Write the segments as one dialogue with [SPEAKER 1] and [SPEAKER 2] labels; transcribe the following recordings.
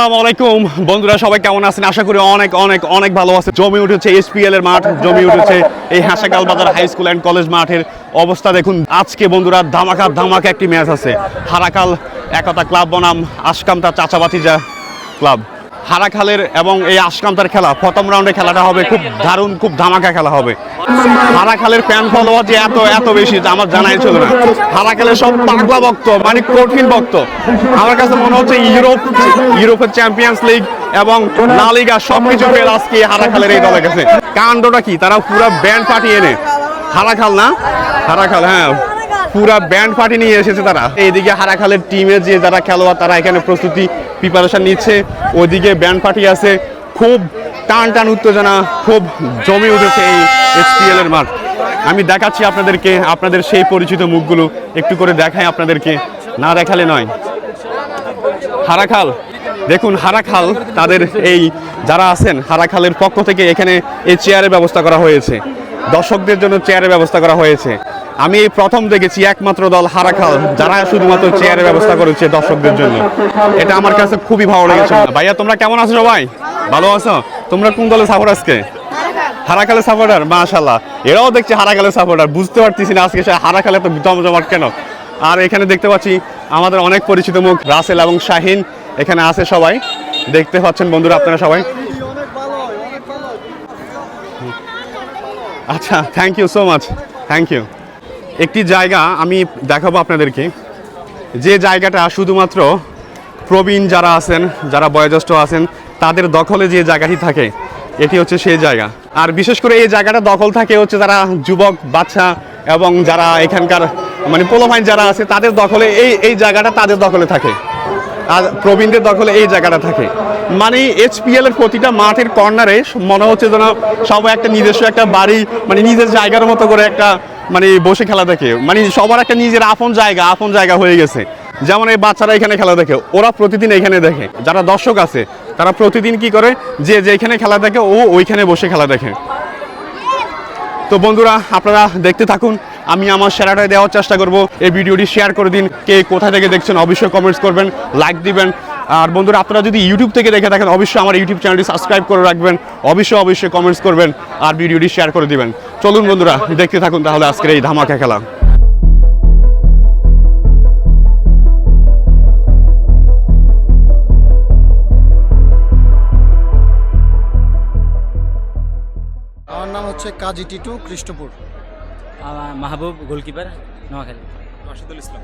[SPEAKER 1] আসসালামু আলাইকুম। বন্ধুরা, সবাই কেমন আছেন? আশা করি অনেক অনেক অনেক ভালো আছে জমি উঠেছে এসপিএল এর মাঠ, জমি উঠেছে। এই হাসাকাল বাজার হাই স্কুল অ্যান্ড কলেজ মাঠের অবস্থা দেখুন। আজকে বন্ধুরা, ধামাকা ধামাকা একটি ম্যাচ আছে। হারাকাল, একতা ক্লাব বনাম, আশকামতা চাচাবাতিজা ক্লাব। হারাখালের এবং এই আশকামতার খেলা, প্রথম রাউন্ডে খেলাটা হবে খুব দারুণ, খুব ধামাকা খেলা হবে। হারাখালের ফ্যান ফলোয়ার যে এত এত বেশি আমার জানাই ছিল না। হারাখালের সব পাগলা ভক্ত মানে কঠিন ভক্ত। আমার কাছে মনে হচ্ছে ইউরোপ, ইউরোপের চ্যাম্পিয়ন্স লিগ এবং লা লিগা সবকিছু ফেল আজকে হারাখালের এই দলের কাছে। কাণ্ডটা কি? তারা পুরো ব্যান্ড পাঠিয়ে এনে। হারাখাল না? হারাখাল হ্যাঁ। পুরা ব্যান্ড পার্টি নিয়ে এসেছে তারা। এইদিকে হারাখালের টিমে যে যারা খেলোয়াড়, তারা এখানে প্রস্তুতি প্রিপারেশন নিচ্ছে। ওইদিকে ব্যান্ড পার্টি আছে। খুব টান টান উত্তেজনা, খুব জমে উঠেছে এই এসপিএল এর মাঠ। আমি দেখাচ্ছি আপনাদেরকে, আপনাদের সেই পরিচিত মুখগুলো। একটু করে দেখাই আপনাদেরকে। না দেখালে নয়। হারাখাল, দেখুন হারাখাল, তাদের এই যারা আছেন, হারাখালের পক্ষ থেকে এখানে এই চেয়ারের ব্যবস্থা করা হয়েছে। দর্শকদের জন্য চেয়ারের ব্যবস্থা করা হয়েছে। আমি এই প্রথম দেখেছি একমাত্র দল হারাখাল, যারা শুধুমাত্র চেয়ারের ব্যবস্থা করেছে দর্শকদের জন্য। এটা আমার কাছে খুবই ভালো লেগেছে। ভাইয়া, তোমরা কেমন আছো সবাই? ভালো আছো? তোমরা কোন দলের সাপোর্ট আজকে? হারাকালের সাপোর্টার মাশাল্লাহ এরাও দেখছি হারাকালের সাপোর্টার বুঝতে পারতেছি না আজকে সে হারাকালে তো জমজমাট কেন। আর এখানে দেখতে পাচ্ছি আমাদের অনেক পরিচিত মুখ, রাসেল এবং শাহিন। এখানে আছে সবাই। দেখতে পাচ্ছেন বন্ধুরা আপনারা সবাই। আচ্ছা thank you so much thank you একটি জায়গা আমি দেখাবো আপনাদেরকে। যে জায়গাটা শুধুমাত্র প্রবীণ যারা আছেন, যারা বয়োজ্যেষ্ঠ আছেন, তাদের দখলে যে জায়গাটি থাকে, এটি হচ্ছে সেই জায়গা। আর বিশেষ করে এই জায়গাটা দখল থাকে হচ্ছে যারা যুবক, বাচ্চা এবং যারা এখানকার মানে পোলোমাইন যারা আছে, তাদের দখলে এই এই জায়গাটা তাদের দখলে থাকে। আর প্রবীণদের দখলে এই জায়গাটা থাকে। মানে এইচপিএল এর প্রতিটা মাঠের কর্নারে মনে হচ্ছে যেন সবাই একটা নিজস্ব একটা বাড়ি মানে নিজের জায়গার মতো করে একটা মানে বসে খেলা দেখে। মানে সবার একটা নিজের আপন জায়গা আপন জায়গা হয়ে গেছে। যেমন এই বাচ্চারা এখানে খেলা দেখে, ওরা প্রতিদিন এখানে দেখে। যারা দর্শক আছে, তারা প্রতিদিন কি করে? যে যেখানে খেলা দেখে, ও ওইখানে বসে খেলা দেখে। তো বন্ধুরা, আপনারা দেখতে থাকুন। আমি আমার সেরাটাই দেওয়ার চেষ্টা করব। এই ভিডিওটি শেয়ার করে দিন। কে কোথা থেকে দেখছেন, অবশ্যই কমেন্টস করবেন লাইক দিবেন। আর বন্ধুরা আপনারা যদি ইউটিউব থেকে দেখে থাকেন অবশ্যই আমার ইউটিউব চ্যানেলটি সাবস্ক্রাইব করে রাখবেন। অবশ্যই অবশ্যই কমেন্টস করবেন আর ভিডিওটি শেয়ার করে দিবেন। চলুন বন্ধুরা দেখতে থাকুন তাহলে আজকের এই ধামাকা খেলা।
[SPEAKER 2] আমার নাম হচ্ছে কাজী টিটু কৃষ্ণপুর।
[SPEAKER 3] আমার মাহবুব গোলকিপার নোয়াখালী।
[SPEAKER 1] রাশিদুল ইসলাম।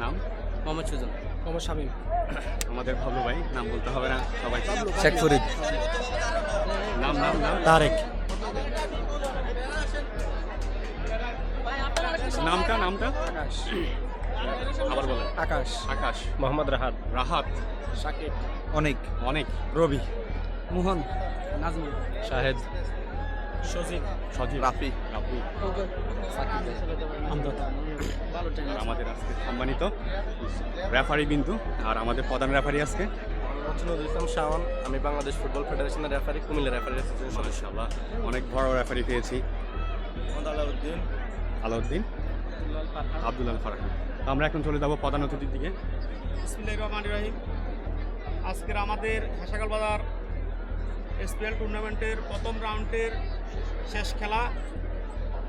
[SPEAKER 1] নাম?
[SPEAKER 3] মোহাম্মদ সুজন।
[SPEAKER 2] মোহাম্মদ শামীম।
[SPEAKER 1] আমাদের ভাবলু ভাই নাম বলতে হবে না সবাই।
[SPEAKER 2] শেখ ফরিদ।
[SPEAKER 1] নাম নাম নাম।
[SPEAKER 2] তারেক।
[SPEAKER 1] নামটা নামটা? আকাশ। আবার বলেন।
[SPEAKER 2] আকাশ।
[SPEAKER 1] আকাশ।
[SPEAKER 2] মোহাম্মদ রাহাত।
[SPEAKER 1] রাহাত।
[SPEAKER 2] সাকিব অনেক।
[SPEAKER 1] অনেক।
[SPEAKER 2] রবি।
[SPEAKER 3] মোহন। নাজমুল।
[SPEAKER 2] শাহেদ।
[SPEAKER 3] সজিব।
[SPEAKER 1] সজীব।
[SPEAKER 2] রাফি।
[SPEAKER 1] আমাদের আজকে সম্মানিত রেফারি বিন্দু আর আমাদের প্রধান রেফারি আজকে।
[SPEAKER 2] নজরুল ইসলাম শাওন আমি বাংলাদেশ ফুটবল ফেডারেশনের রেফারি কুমিল্লা রেফারি
[SPEAKER 1] মাশাআল্লাহ অনেক বড় রেফারি পেয়েছি।
[SPEAKER 2] আলাউদ্দিন।
[SPEAKER 1] আলাউদ্দিন? আব্দুল আল ফারাক আমরা এখন চলে যাব প্রধান অতিথির দিকে।
[SPEAKER 4] বিসমিল্লাহির রহমানির রহিম। আজকের আমাদের হাসাকাল বাজার এসপিএল টুর্নামেন্টের প্রথম রাউন্ডের শেষ খেলা।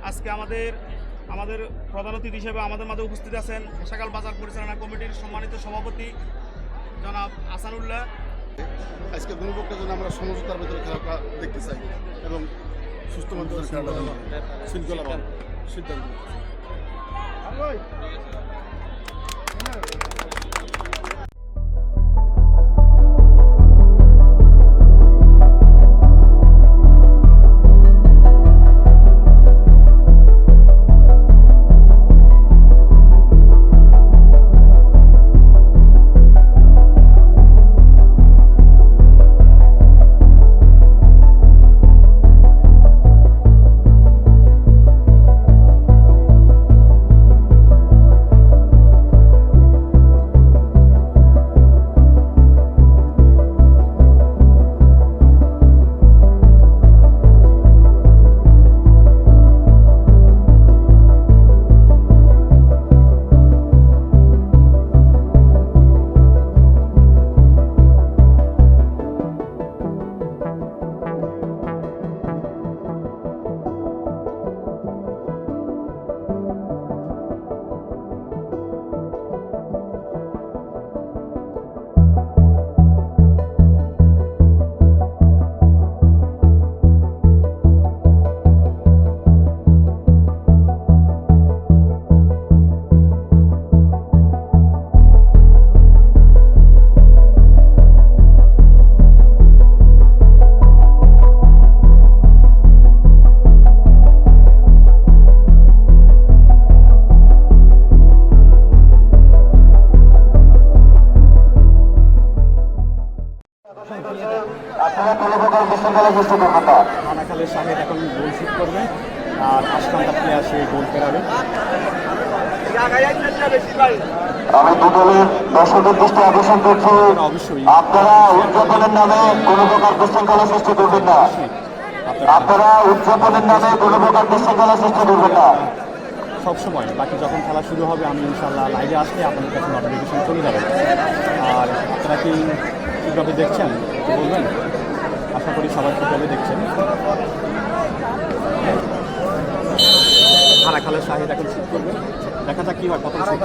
[SPEAKER 4] আজকে আমাদের আমাদের প্রধান অতিথি হিসেবে আমাদের মাঝে উপস্থিত আছেন হাসাকাল বাজার পরিচালনা কমিটির সম্মানিত সভাপতি জনাব আসানুল্লাহ।
[SPEAKER 5] আজকে দুর্ভোগটার জন্য আমরা সমঝোতার ভিতরে খেলাটা দেখতে চাই এবং সুস্থ মাধ্যমে খেলাটা শৃঙ্খলা সিদ্ধান্ত
[SPEAKER 1] খানাখালের গোল শুট করবে। আর আশকান্তা প্লেয়ার সে গোল ফেরাবে
[SPEAKER 6] আমি দুদলের দর্শকের দৃষ্টি আকর্ষণ করছি। আপনারা উদযাপনের নামে কোনো প্রকার বিশৃঙ্খলা সৃষ্টি করবেন না। আপনারা উদযাপনের নামে কোনো প্রকার বিশৃঙ্খলা সৃষ্টি করবেন না।
[SPEAKER 1] সবসময়। বাকি যখন খেলা শুরু হবে আমি ইনশাল্লাহ লাইভে আসলে আপনাদের কাছে নোটিফিকেশন চলে যাবে। আর আপনারা কি কীভাবে দেখছেন? বলবেন? আশা করি সবাই কীভাবে দেখছেন। খানাখালের শাহিদ এখন শুট করবে। দেখা যাক কী হয় প্রথম শুট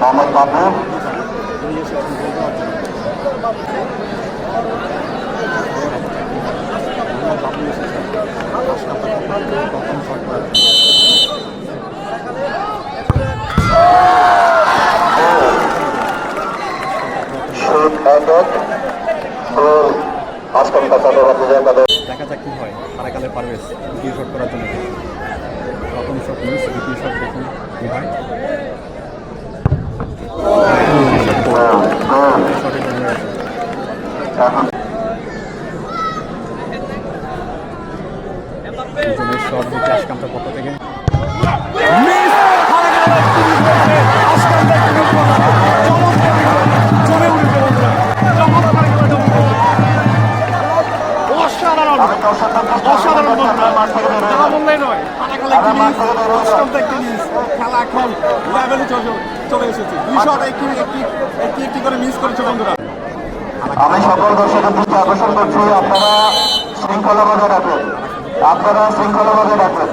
[SPEAKER 6] মোহাম্মদ শহীদ একক গোল আজকাল পাশাপাশি বিজয় পদক
[SPEAKER 1] দেখা যাক কী হয়। খানাখালের পারভেজ দ্বিতীয় শট করার জন্য। প্রথম শট মিস দ্বিতীয় শট দেখুন কী হয়। শট হচ্ছে আশকান্তার পক্ষ থেকে।
[SPEAKER 6] আমি সকল দর্শকের দৃষ্টি আকর্ষণ করছি, আপনারা শৃঙ্খলা বজায় রাখবেন আপনারা শৃঙ্খলা বজায় রাখবেন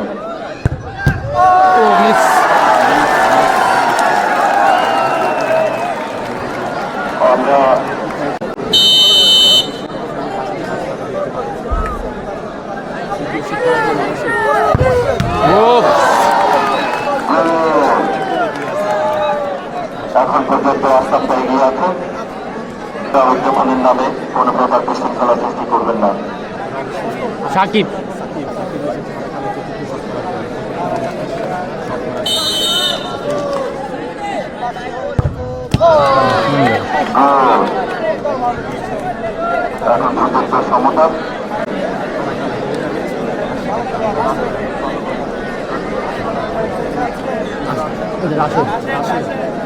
[SPEAKER 6] আমরা পর্যন্ত রাস্তাটা এগিয়ে আছে উদ্যাপনের নামে কোনো প্রকার বিশৃঙ্খলা সৃষ্টি করবেন না
[SPEAKER 3] সাকিব।
[SPEAKER 6] এখন পর্যন্ত সমতা
[SPEAKER 1] আশকান্তার